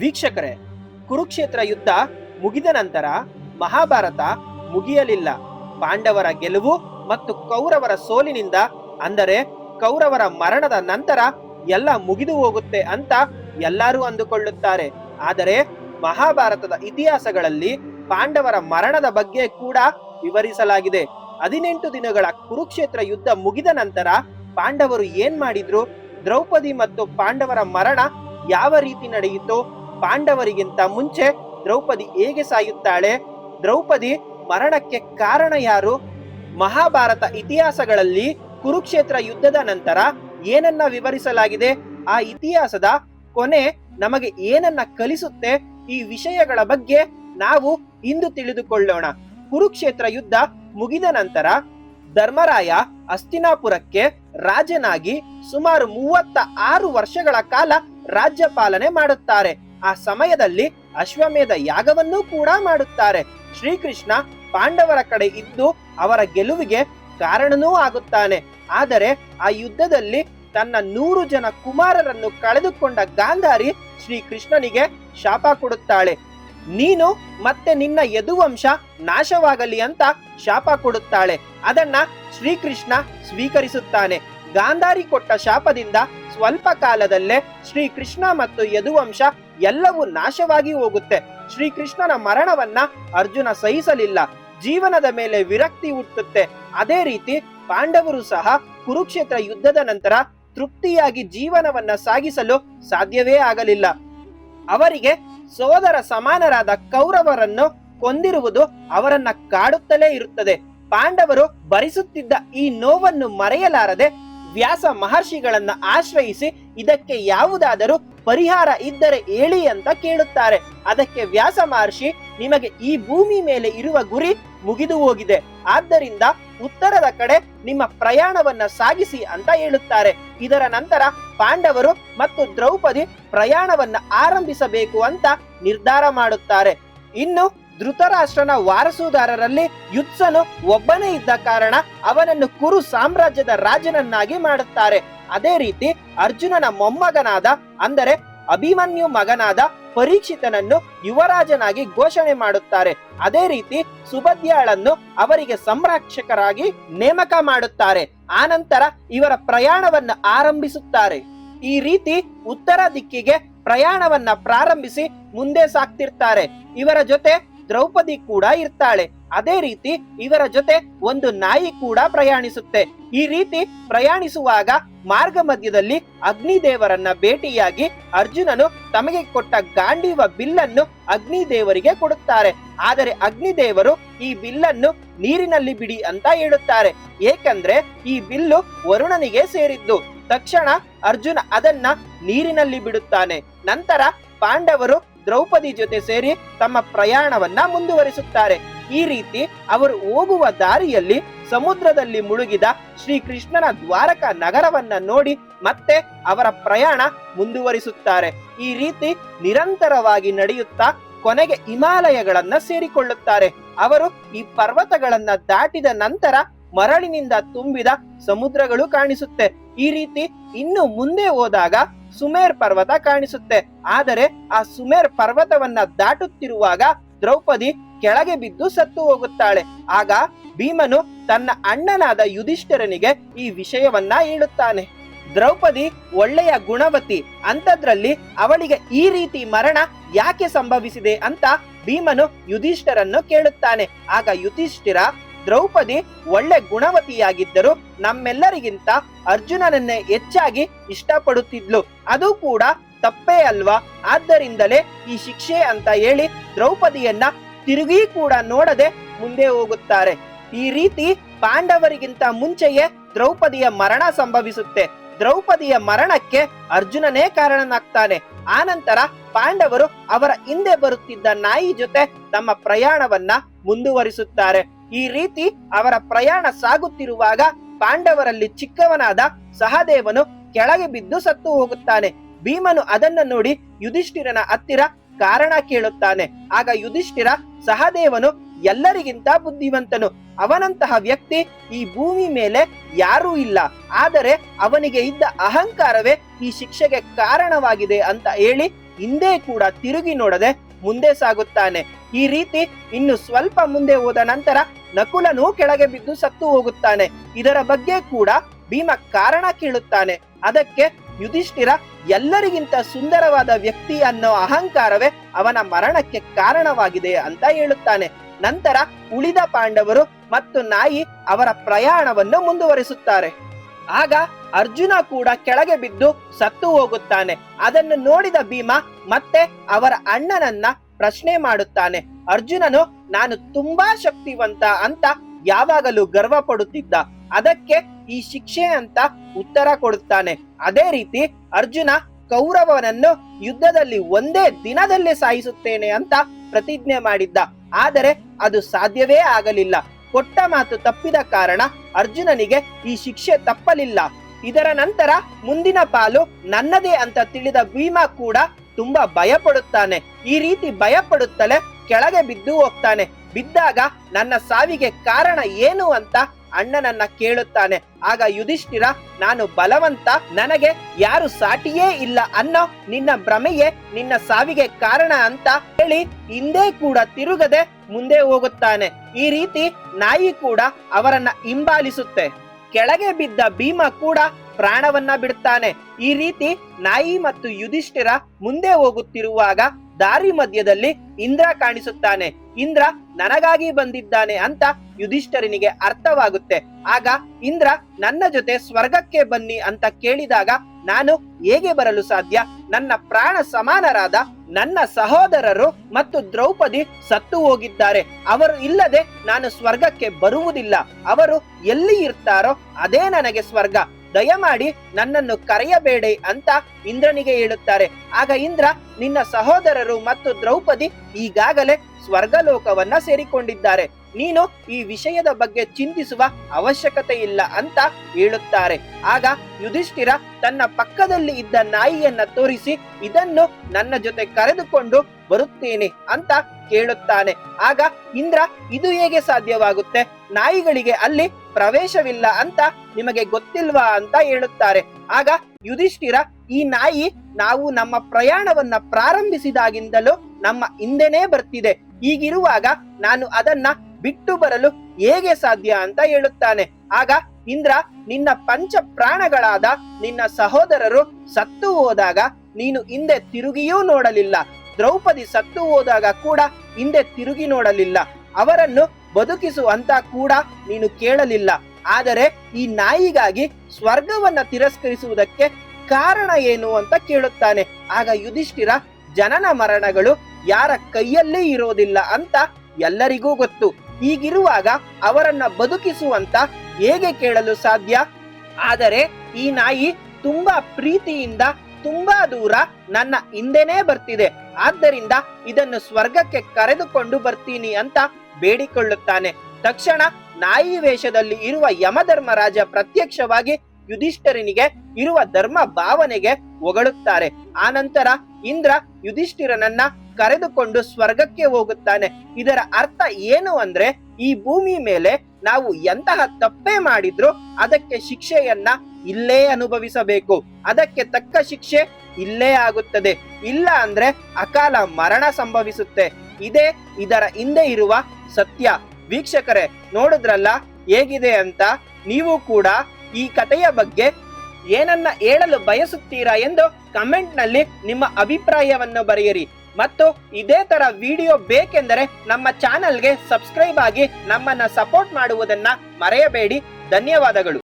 ವೀಕ್ಷಕರೇ, ಕುರುಕ್ಷೇತ್ರ ಯುದ್ಧ ಮುಗಿದ ನಂತರ ಮಹಾಭಾರತ ಮುಗಿಯಲಿಲ್ಲ. ಪಾಂಡವರ ಗೆಲುವು ಮತ್ತು ಕೌರವರ ಸೋಲಿನಿಂದ, ಅಂದರೆ ಕೌರವರ ಮರಣದ ನಂತರ ಎಲ್ಲ ಮುಗಿದು ಹೋಗುತ್ತೆ ಅಂತ ಎಲ್ಲರೂ ಅಂದುಕೊಳ್ಳುತ್ತಾರೆ. ಆದರೆ ಮಹಾಭಾರತದ ಇತಿಹಾಸಗಳಲ್ಲಿ ಪಾಂಡವರ ಮರಣದ ಬಗ್ಗೆ ಕೂಡ ವಿವರಿಸಲಾಗಿದೆ. ಹದಿನೆಂಟು ದಿನಗಳ ಕುರುಕ್ಷೇತ್ರ ಯುದ್ಧ ಮುಗಿದ ನಂತರ ಪಾಂಡವರು ಏನ್ ಮಾಡಿದ್ರು? ದ್ರೌಪದಿ ಮತ್ತು ಪಾಂಡವರ ಮರಣ ಯಾವ ರೀತಿ ನಡೆಯಿತು ಪಾಂಡವರಿಗಿಂತ ಮುಂಚೆ ದ್ರೌಪದಿ ಹೇಗೆ ಸಾಯುತ್ತಾಳೆ? ದ್ರೌಪದಿ ಮರಣಕ್ಕೆ ಕಾರಣ ಯಾರು? ಮಹಾಭಾರತ ಇತಿಹಾಸಗಳಲ್ಲಿ ಕುರುಕ್ಷೇತ್ರ ಯುದ್ಧದ ನಂತರ ಏನನ್ನ ವಿವರಿಸಲಾಗಿದೆ? ಆ ಇತಿಹಾಸದ ಕೊನೆ ನಮಗೆ ಏನನ್ನ ಕಲಿಸುತ್ತೆ? ಈ ವಿಷಯಗಳ ಬಗ್ಗೆ ನಾವು ಇಂದು ತಿಳಿದುಕೊಳ್ಳೋಣ. ಕುರುಕ್ಷೇತ್ರ ಯುದ್ಧ ಮುಗಿದ ನಂತರ ಧರ್ಮರಾಯ ಅಸ್ತಿನಾಪುರಕ್ಕೆ ರಾಜನಾಗಿ ಸುಮಾರು ಮೂವತ್ತ ಆರು ವರ್ಷಗಳ ಕಾಲ ರಾಜ್ಯಪಾಲನೆ ಮಾಡುತ್ತಾರೆ. ಆ ಸಮಯದಲ್ಲಿ ಅಶ್ವಮೇಧ ಯಾಗವನ್ನೂ ಕೂಡ ಮಾಡುತ್ತಾರೆ. ಶ್ರೀಕೃಷ್ಣ ಪಾಂಡವರ ಕಡೆ ಇದ್ದು ಅವರ ಗೆಲುವಿಗೆ ಕಾರಣನೂ ಆಗುತ್ತಾನೆ. ಆದರೆ ಆ ಯುದ್ಧದಲ್ಲಿ ತನ್ನ ನೂರು ಜನ ಕುಮಾರರನ್ನು ಕಳೆದುಕೊಂಡ ಗಾಂಧಾರಿ ಶ್ರೀಕೃಷ್ಣನಿಗೆ ಶಾಪ ಕೊಡುತ್ತಾಳೆ. ನೀನು ಮತ್ತೆ ನಿನ್ನ ಯದುವಂಶ ನಾಶವಾಗಲಿ ಅಂತ ಶಾಪ ಕೊಡುತ್ತಾಳೆ. ಅದನ್ನ ಶ್ರೀಕೃಷ್ಣ ಸ್ವೀಕರಿಸುತ್ತಾನೆ. ಗಾಂಧಾರಿ ಕೊಟ್ಟ ಶಾಪದಿಂದ ಸ್ವಲ್ಪ ಕಾಲದಲ್ಲೇ ಶ್ರೀಕೃಷ್ಣ ಮತ್ತು ಯದುವಂಶ ಎಲ್ಲವೂ ನಾಶವಾಗಿ ಹೋಗುತ್ತೆ. ಶ್ರೀಕೃಷ್ಣನ ಮರಣವನ್ನ ಅರ್ಜುನ ಸಹಿಸಲಿಲ್ಲ. ಜೀವನದ ಮೇಲೆ ವಿರಕ್ತಿ ಹುಟ್ಟುತ್ತೆ. ಅದೇ ರೀತಿ ಪಾಂಡವರು ಸಹ ಕುರುಕ್ಷೇತ್ರ ಯುದ್ಧದ ನಂತರ ತೃಪ್ತಿಯಾಗಿ ಜೀವನವನ್ನ ಸಾಗಿಸಲು ಸಾಧ್ಯವೇ ಆಗಲಿಲ್ಲ. ಅವರಿಗೆ ಸೋದರ ಸಮಾನರಾದ ಕೌರವರನ್ನು ಕೊಂದಿರುವುದು ಅವರನ್ನ ಕಾಡುತ್ತಲೇ ಇರುತ್ತದೆ. ಪಾಂಡವರು ಭರಿಸುತ್ತಿದ್ದ ಈ ನೋವನ್ನು ಮರೆಯಲಾರದೆ ವ್ಯಾಸ ಮಹರ್ಷಿಗಳನ್ನ ಆಶ್ರಯಿಸಿ ಇದಕ್ಕೆ ಯಾವುದಾದರೂ ಪರಿಹಾರ ಇದ್ದರೆ ಹೇಳಿ ಅಂತ ಕೇಳುತ್ತಾರೆ. ಅದಕ್ಕೆ ವ್ಯಾಸ ಮಹರ್ಷಿ, ನಿಮಗೆ ಈ ಭೂಮಿ ಮೇಲೆ ಇರುವ ಗುರಿ ಮುಗಿದು ಹೋಗಿದೆ. ಆದ್ದರಿಂದ ಉತ್ತರದ ಕಡೆ ನಿಮ್ಮ ಪ್ರಯಾಣವನ್ನ ಸಾಗಿಸಿ ಅಂತ ಹೇಳುತ್ತಾರೆ. ಇದರ ನಂತರ ಪಾಂಡವರು ಮತ್ತು ದ್ರೌಪದಿ ಪ್ರಯಾಣವನ್ನ ಆರಂಭಿಸಬೇಕು ಅಂತ ನಿರ್ಧಾರ ಮಾಡುತ್ತಾರೆ. ಇನ್ನು ಧೃತರಾಷ್ಟ್ರನ ವಾರಸುದಾರರಲ್ಲಿ ಯುತ್ಸನು ಒಬ್ಬನೇ ಇದ್ದ ಕಾರಣ ಅವನನ್ನು ಕುರು ಸಾಮ್ರಾಜ್ಯದ ರಾಜನನ್ನಾಗಿ ಮಾಡುತ್ತಾರೆ. ಅದೇ ರೀತಿ ಅರ್ಜುನನ ಮೊಮ್ಮಗನಾದ, ಅಂದರೆ ಅಭಿಮನ್ಯು ಮಗನಾದ ಪರೀಕ್ಷಿತನನ್ನು ಯುವರಾಜನಾಗಿ ಘೋಷಣೆ ಮಾಡುತ್ತಾರೆ. ಅದೇ ರೀತಿ ಸುಭದ್ಯಾಳನ್ನು ಅವರಿಗೆ ಸಂರಕ್ಷಕರಾಗಿ ನೇಮಕ ಮಾಡುತ್ತಾರೆ. ಆನಂತರ ಇವರ ಪ್ರಯಾಣವನ್ನು ಆರಂಭಿಸುತ್ತಾರೆ. ಈ ರೀತಿ ಉತ್ತರ ದಿಕ್ಕಿಗೆ ಪ್ರಯಾಣವನ್ನ ಪ್ರಾರಂಭಿಸಿ ಮುಂದೆ ಸಾಕ್ತಿರ್ತಾರೆ ಇವರ ಜೊತೆ ದ್ರೌಪದಿ ಕೂಡ ಇರ್ತಾಳೆ. ಅದೇ ರೀತಿ ಇವರ ಜೊತೆ ಒಂದು ನಾಯಿ ಕೂಡ ಪ್ರಯಾಣಿಸುತ್ತೆ. ಈ ರೀತಿ ಪ್ರಯಾಣಿಸುವಾಗ ಮಾರ್ಗ ಮಧ್ಯದಲ್ಲಿ ಅಗ್ನಿದೇವರನ್ನ ಭೇಟಿಯಾಗಿ ಅರ್ಜುನನು ತಮಗೆ ಕೊಟ್ಟ ಗಾಂಡೀವ ಬಿಲ್ಲನ್ನು ಅಗ್ನಿದೇವರಿಗೆ ಕೊಡುತ್ತಾರೆ. ಆದರೆ ಅಗ್ನಿದೇವರು ಈ ಬಿಲ್ಲನ್ನು ನೀರಿನಲ್ಲಿ ಬಿಡಿ ಅಂತ ಹೇಳುತ್ತಾರೆ. ಏಕೆಂದ್ರೆ ಈ ಬಿಲ್ಲು ವರುಣನಿಗೆ ಸೇರಿದ್ದು. ತಕ್ಷಣ ಅರ್ಜುನ ಅದನ್ನ ನೀರಿನಲ್ಲಿ ಬಿಡುತ್ತಾನೆ. ನಂತರ ಪಾಂಡವರು ದ್ರೌಪದಿ ಜೊತೆ ಸೇರಿ ತಮ್ಮ ಪ್ರಯಾಣವನ್ನ ಮುಂದುವರಿಸುತ್ತಾರೆ. ಈ ರೀತಿ ಅವರು ಹೋಗುವ ದಾರಿಯಲ್ಲಿ ಸಮುದ್ರದಲ್ಲಿ ಮುಳುಗಿದ ಶ್ರೀಕೃಷ್ಣನ ದ್ವಾರಕ ನಗರವನ್ನ ನೋಡಿ ಮತ್ತೆ ಅವರ ಪ್ರಯಾಣ ಮುಂದುವರಿಸುತ್ತಾರೆ. ಈ ರೀತಿ ನಿರಂತರವಾಗಿ ನಡೆಯುತ್ತಾ ಕೊನೆಗೆ ಹಿಮಾಲಯಗಳನ್ನ ಸೇರಿಕೊಳ್ಳುತ್ತಾರೆ. ಅವರು ಈ ಪರ್ವತಗಳನ್ನ ದಾಟಿದ ನಂತರ ಮರಳಿನಿಂದ ತುಂಬಿದ ಸಮುದ್ರಗಳು ಕಾಣಿಸುತ್ತೆ. ಈ ರೀತಿ ಇನ್ನು ಮುಂದೆ ಹೋದಾಗ ಸುಮೇರ್ ಪರ್ವತ ಕಾಣಿಸುತ್ತೆ. ಆದರೆ ಆ ಸುಮೇರ್ ಪರ್ವತವನ್ನ ದಾಟುತ್ತಿರುವಾಗ ದ್ರೌಪದಿ ಕೆಳಗೆ ಬಿದ್ದು ಸತ್ತು ಹೋಗುತ್ತಾಳೆ. ಆಗ ಭೀಮನು ತನ್ನ ಅಣ್ಣನಾದ ಯುಧಿಷ್ಠರನಿಗೆ ಈ ವಿಷಯವನ್ನ ಹೇಳುತ್ತಾನೆ. ದ್ರೌಪದಿ ಒಳ್ಳೆಯ ಗುಣವತಿ ಅಂತದ್ರಲ್ಲಿ ಅವಳಿಗೆ ಈ ರೀತಿ ಮರಣ ಯಾಕೆ ಸಂಭವಿಸಿದೆ ಅಂತ ಭೀಮನು ಯುಧಿಷ್ಠರನ್ನು ಕೇಳುತ್ತಾನೆ. ಆಗ ಯುಧಿಷ್ಠಿರ ದ್ರೌಪದಿ ಒಳ್ಳೆ ಗುಣವತಿಯಾಗಿದ್ದರು ನಮ್ಮೆಲ್ಲರಿಗಿಂತ ಅರ್ಜುನನನ್ನೇ ಹೆಚ್ಚಾಗಿ ಇಷ್ಟಪಡುತ್ತಿದ್ಲು. ಅದು ಕೂಡ ತಪ್ಪೇ ಅಲ್ವಾ? ಆದ್ದರಿಂದಲೇ ಈ ಶಿಕ್ಷೆ ಅಂತ ಹೇಳಿ ದ್ರೌಪದಿಯನ್ನ ತಿರುಗಿ ಕೂಡ ನೋಡದೆ ಮುಂದೆ ಹೋಗುತ್ತಾರೆ. ಈ ರೀತಿ ಪಾಂಡವರಿಗಿಂತ ಮುಂಚೆಯೇ ದ್ರೌಪದಿಯ ಮರಣ ಸಂಭವಿಸುತ್ತೆ. ದ್ರೌಪದಿಯ ಮರಣಕ್ಕೆ ಅರ್ಜುನನೇ ಕಾರಣನಾಗ್ತಾನೆ. ಆನಂತರ ಪಾಂಡವರು ಅವರ ಹಿಂದೆ ಬರುತ್ತಿದ್ದ ನಾಯಿ ಜೊತೆ ತಮ್ಮ ಪ್ರಯಾಣವನ್ನ ಮುಂದುವರಿಸುತ್ತಾರೆ. ಈ ರೀತಿ ಅವರ ಪ್ರಯಾಣ ಸಾಗುತ್ತಿರುವಾಗ ಪಾಂಡವರಲ್ಲಿ ಚಿಕ್ಕವನಾದ ಸಹದೇವನು ಕೆಳಗೆ ಬಿದ್ದು ಸತ್ತು ಹೋಗುತ್ತಾನೆ. ಭೀಮನು ಅದನ್ನು ನೋಡಿ ಯುಧಿಷ್ಠಿರನ ಹತ್ತಿರ ಕಾರಣ ಕೇಳುತ್ತಾನೆ. ಆಗ ಯುಧಿಷ್ಠಿರ ಸಹದೇವನು ಎಲ್ಲರಿಗಿಂತ ಬುದ್ಧಿವಂತನು. ಅವನಂತಹ ವ್ಯಕ್ತಿ ಈ ಭೂಮಿ ಮೇಲೆ ಯಾರೂ ಇಲ್ಲ. ಆದರೆ ಅವನಿಗೆ ಇದ್ದ ಅಹಂಕಾರವೇ ಈ ಶಿಕ್ಷೆಗೆ ಕಾರಣವಾಗಿದೆ ಅಂತ ಹೇಳಿ ಹಿಂದೆ ಕೂಡ ತಿರುಗಿ ನೋಡದೆ ಮುಂದೆ ಸಾಗುತ್ತಾನೆ. ಈ ರೀತಿ ಇನ್ನು ಸ್ವಲ್ಪ ಮುಂದೆ ಹೋದ ನಂತರ ನಕುಲನು ಕೆಳಗೆ ಬಿದ್ದು ಸತ್ತು ಹೋಗುತ್ತಾನೆ. ಇದರ ಬಗ್ಗೆ ಕೂಡ ಭೀಮ ಕಾರಣ ಕೇಳುತ್ತಾನೆ. ಅದಕ್ಕೆ ಯುಧಿಷ್ಠಿರ, ಎಲ್ಲರಿಗಿಂತ ಸುಂದರವಾದ ವ್ಯಕ್ತಿ ಅನ್ನೋ ಅಹಂಕಾರವೇ ಅವನ ಮರಣಕ್ಕೆ ಕಾರಣವಾಗಿದೆ ಅಂತ ಹೇಳುತ್ತಾನೆ. ನಂತರ ಉಳಿದ ಪಾಂಡವರು ಮತ್ತು ನಾಯಿ ಅವರ ಪ್ರಯಾಣವನ್ನು ಮುಂದುವರಿಸುತ್ತಾರೆ. ಆಗ ಅರ್ಜುನ ಕೂಡ ಕೆಳಗೆ ಬಿದ್ದು ಸತ್ತು ಹೋಗುತ್ತಾನೆ. ಅದನ್ನು ನೋಡಿದ ಭೀಮ ಮತ್ತೆ ಅವರ ಅಣ್ಣನನ್ನ ಪ್ರಶ್ನೆ ಮಾಡುತ್ತಾನೆ. ಅರ್ಜುನನು, ನಾನು ತುಂಬಾ ಶಕ್ತಿವಂತ ಅಂತ ಯಾವಾಗಲೂ ಗರ್ವ ಪಡುತ್ತಿದ್ದ ಅದಕ್ಕೆ ಈ ಶಿಕ್ಷೆ ಅಂತ ಉತ್ತರ ಕೊಡುತ್ತಾನೆ. ಅದೇ ರೀತಿ ಅರ್ಜುನ ಕೌರವನನ್ನು ಯುದ್ಧದಲ್ಲಿ ಒಂದೇ ದಿನದಲ್ಲಿ ಸಾಯಿಸುತ್ತೇನೆ ಅಂತ ಪ್ರತಿಜ್ಞೆ ಮಾಡಿದ್ದ. ಆದರೆ ಅದು ಸಾಧ್ಯವೇ ಆಗಲಿಲ್ಲ. ಕೊಟ್ಟ ಮಾತು ತಪ್ಪಿದ ಕಾರಣ ಅರ್ಜುನನಿಗೆ ಈ ಶಿಕ್ಷೆ ತಪ್ಪಲಿಲ್ಲ. ಇದರ ನಂತರ ಮುಂದಿನ ಪಾಲು ನನ್ನದೇ ಅಂತ ತಿಳಿದ ಭೀಮ ಕೂಡ ತುಂಬಾ ಭಯಪಡುತ್ತಾನೆ. ಈ ರೀತಿ ಭಯ ಪಡುತ್ತಲೇ ಕೆಳಗೆ ಬಿದ್ದು ಹೋಗ್ತಾನೆ. ಬಿದ್ದಾಗ ನನ್ನ ಸಾವಿಗೆ ಕಾರಣ ಏನು ಅಂತ ಅಣ್ಣನನ್ನ ಕೇಳುತ್ತಾನೆ. ಆಗ ಯುಧಿಷ್ಠಿರ, ನಾನು ಬಲವಂತ, ನನಗೆ ಯಾರು ಸಾಟಿಯೇ ಇಲ್ಲ ಅನ್ನೋ ನಿನ್ನ ಭ್ರಮೆಯೇ ನಿನ್ನ ಸಾವಿಗೆ ಕಾರಣ ಅಂತ ಹೇಳಿ ಹಿಂದೆ ಕೂಡ ತಿರುಗದೆ ಮುಂದೆ ಹೋಗುತ್ತಾನೆ. ಈ ರೀತಿ ನಾಯಿ ಕೂಡ ಅವರನ್ನ ಹಿಂಬಾಲಿಸುತ್ತೆ. ಕೆಳಗೆ ಬಿದ್ದ ಭೀಮ ಕೂಡ ಪ್ರಾಣವನ್ನ ಬಿಡುತ್ತಾನೆ ಈ ರೀತಿ ನಾಯಿ ಮತ್ತು ಯುಧಿಷ್ಠಿರ ಮುಂದೆ ಹೋಗುತ್ತಿರುವಾಗ ದಾರಿ ಮಧ್ಯದಲ್ಲಿ ಇಂದ್ರ ಕಾಣಿಸುತ್ತಾನೆ. ಇಂದ್ರ ನನಗಾಗಿ ಬಂದಿದ್ದಾನೆ ಅಂತ ಯುಧಿಷ್ಠರನಿಗೆ ಅರ್ಥವಾಗುತ್ತೆ. ಆಗ ಇಂದ್ರ ನನ್ನ ಜೊತೆ ಸ್ವರ್ಗಕ್ಕೆ ಬನ್ನಿ ಅಂತ ಕೇಳಿದಾಗ ನಾನು ಹೇಗೆ ಬರಲು ಸಾಧ್ಯ? ನನ್ನ ಪ್ರಾಣ ಸಮಾನರಾದ ನನ್ನ ಸಹೋದರರು ಮತ್ತು ದ್ರೌಪದಿ ಸತ್ತು ಹೋಗಿದ್ದಾರೆ. ಅವರು ಇಲ್ಲದೆ ನಾನು ಸ್ವರ್ಗಕ್ಕೆ ಬರುವುದಿಲ್ಲ. ಅವರು ಎಲ್ಲಿ ಇರ್ತಾರೋ ಅದೇ ನನಗೆ ಸ್ವರ್ಗ. ದಯಮಾಡಿ ನನ್ನನ್ನು ಕರೆಯಬೇಡಿ ಅಂತ ಇಂದ್ರನಿಗೆ ಹೇಳುತ್ತಾರೆ. ಆಗ ಇಂದ್ರ, ನಿನ್ನ ಸಹೋದರರು ಮತ್ತು ದ್ರೌಪದಿ ಈಗಾಗಲೇ ಸ್ವರ್ಗಲೋಕವನ್ನ ಸೇರಿಕೊಂಡಿದ್ದಾರೆ. ನೀನು ಈ ವಿಷಯದ ಬಗ್ಗೆ ಚಿಂತಿಸುವ ಅವಶ್ಯಕತೆ ಇಲ್ಲ ಅಂತ ಹೇಳುತ್ತಾರೆ. ಆಗ ಯುಧಿಷ್ಠಿರ ತನ್ನ ಪಕ್ಕದಲ್ಲಿ ಇದ್ದ ನಾಯಿಯನ್ನ ತೋರಿಸಿ, ಇದನ್ನು ನನ್ನ ಜೊತೆ ಕರೆದುಕೊಂಡು ಬರುತ್ತೇನೆ ಅಂತ ಕೇಳುತ್ತಾನೆ. ಆಗ ಇಂದ್ರ, ಇದು ಹೇಗೆ ಸಾಧ್ಯವಾಗುತ್ತೆ? ನಾಯಿಗಳಿಗೆ ಅಲ್ಲಿ ಪ್ರವೇಶವಿಲ್ಲ ಅಂತ ನಿಮಗೆ ಗೊತ್ತಿಲ್ವಾ ಅಂತ ಹೇಳುತ್ತಾರೆ. ಆಗ ಯುಧಿಷ್ಠಿರ, ಈ ನಾಯಿ ನಾವು ನಮ್ಮ ಪ್ರಯಾಣವನ್ನ ಪ್ರಾರಂಭಿಸಿದಾಗಿಂದಲೂ ನಮ್ಮ ಹಿಂದೆನೇ ಬರ್ತಿದೆ. ಹೀಗಿರುವಾಗ ನಾನು ಅದನ್ನ ಬಿಟ್ಟು ಬರಲು ಹೇಗೆ ಸಾಧ್ಯ ಅಂತ ಹೇಳುತ್ತಾನೆ. ಆಗ ಇಂದ್ರ, ನಿನ್ನ ಪಂಚ ಪ್ರಾಣಗಳಾದ ನಿನ್ನ ಸಹೋದರರು ಸತ್ತು ಹೋದಾಗ ನೀನು ಹಿಂದೆ ತಿರುಗಿಯೂ ನೋಡಲಿಲ್ಲ. ದ್ರೌಪದಿ ಸತ್ತು ಹೋದಾಗ ಕೂಡ ಹಿಂದೆ ತಿರುಗಿ ನೋಡಲಿಲ್ಲ. ಅವರನ್ನು ಬದುಕಿಸು ಅಂತ ಕೂಡ ನೀನು ಕೇಳಲಿಲ್ಲ. ಆದರೆ ಈ ನಾಯಿಗಾಗಿ ಸ್ವರ್ಗವನ್ನ ತಿರಸ್ಕರಿಸುವುದಕ್ಕೆ ಕಾರಣ ಏನು ಅಂತ ಕೇಳುತ್ತಾನೆ. ಆಗ ಯುಧಿಷ್ಠಿರ, ಜನನ ಮರಣಗಳು ಯಾರ ಕೈಯಲ್ಲಿ ಇರೋದಿಲ್ಲ ಅಂತ ಎಲ್ಲರಿಗೂ ಗೊತ್ತು. ಹೀಗಿರುವಾಗ ಅವರನ್ನ ಬದುಕಿಸುವಂತ ಹೇಗೆ ಕೇಳಲು ಸಾಧ್ಯ? ಆದರೆ ಈ ನಾಯಿ ತುಂಬಾ ಪ್ರೀತಿಯಿಂದ ತುಂಬಾ ದೂರ ನನ್ನ ಹಿಂದೆನೇ ಬರ್ತಿದೆ. ಆದ್ದರಿಂದ ಇದನ್ನು ಸ್ವರ್ಗಕ್ಕೆ ಕರೆದುಕೊಂಡು ಬರ್ತೀನಿ ಅಂತ ಬೇಡಿಕೊಳ್ಳುತ್ತಾನೆ. ತಕ್ಷಣ ನಾಯಿ ವೇಷದಲ್ಲಿ ಇರುವ ಯಮಧರ್ಮರಾಜ ಪ್ರತ್ಯಕ್ಷವಾಗಿ ಯುಧಿಷ್ಠಿರನಿಗೆ ಇರುವ ಧರ್ಮ ಭಾವನೆಗೆ ಹೊಗಳುತ್ತಾರೆ. ಆನಂತರ ಇಂದ್ರ ಯುಧಿಷ್ಠಿರನನ್ನ ಕರೆದುಕೊಂಡು ಸ್ವರ್ಗಕ್ಕೆ ಹೋಗುತ್ತಾನೆ. ಇದರ ಅರ್ಥ ಏನು ಅಂದ್ರೆ ಈ ಭೂಮಿ ಮೇಲೆ ನಾವು ಎಂತಹ ತಪ್ಪೇ ಮಾಡಿದ್ರು ಅದಕ್ಕೆ ಶಿಕ್ಷೆಯನ್ನ ಇಲ್ಲೇ ಅನುಭವಿಸಬೇಕು. ಅದಕ್ಕೆ ತಕ್ಕ ಶಿಕ್ಷೆ ಇಲ್ಲೇ ಆಗುತ್ತದೆ. ಇಲ್ಲ ಅಂದ್ರೆ ಅಕಾಲ ಮರಣ ಸಂಭವಿಸುತ್ತೆ. ಇದೇ ಇದರ ಹಿಂದೆ ಇರುವ ಸತ್ಯ. ವೀಕ್ಷಕರೇ, ನೋಡಿದ್ರಲ್ಲ? ಹೇಗಿದೆ ಅಂತ? ನೀವು ಕೂಡ ಈ ಕಥೆಯ ಬಗ್ಗೆ ಏನನ್ನ ಹೇಳಲು ಬಯಸುತ್ತೀರಾ ಎಂದು ಕಮೆಂಟ್ನಲ್ಲಿ ನಿಮ್ಮ ಅಭಿಪ್ರಾಯವನ್ನು ಬರೆಯಿರಿ. ಮತ್ತು ಇದೇ ತರ ವಿಡಿಯೋ ಬೇಕೆಂದರೆ ನಮ್ಮ ಚಾನೆಲ್ಗೆ ಸಬ್ಸ್ಕ್ರೈಬ್ ಆಗಿ ನಮ್ಮನ್ನ ಸಪೋರ್ಟ್ ಮಾಡುವುದನ್ನ ಮರೆಯಬೇಡಿ. ಧನ್ಯವಾದಗಳು.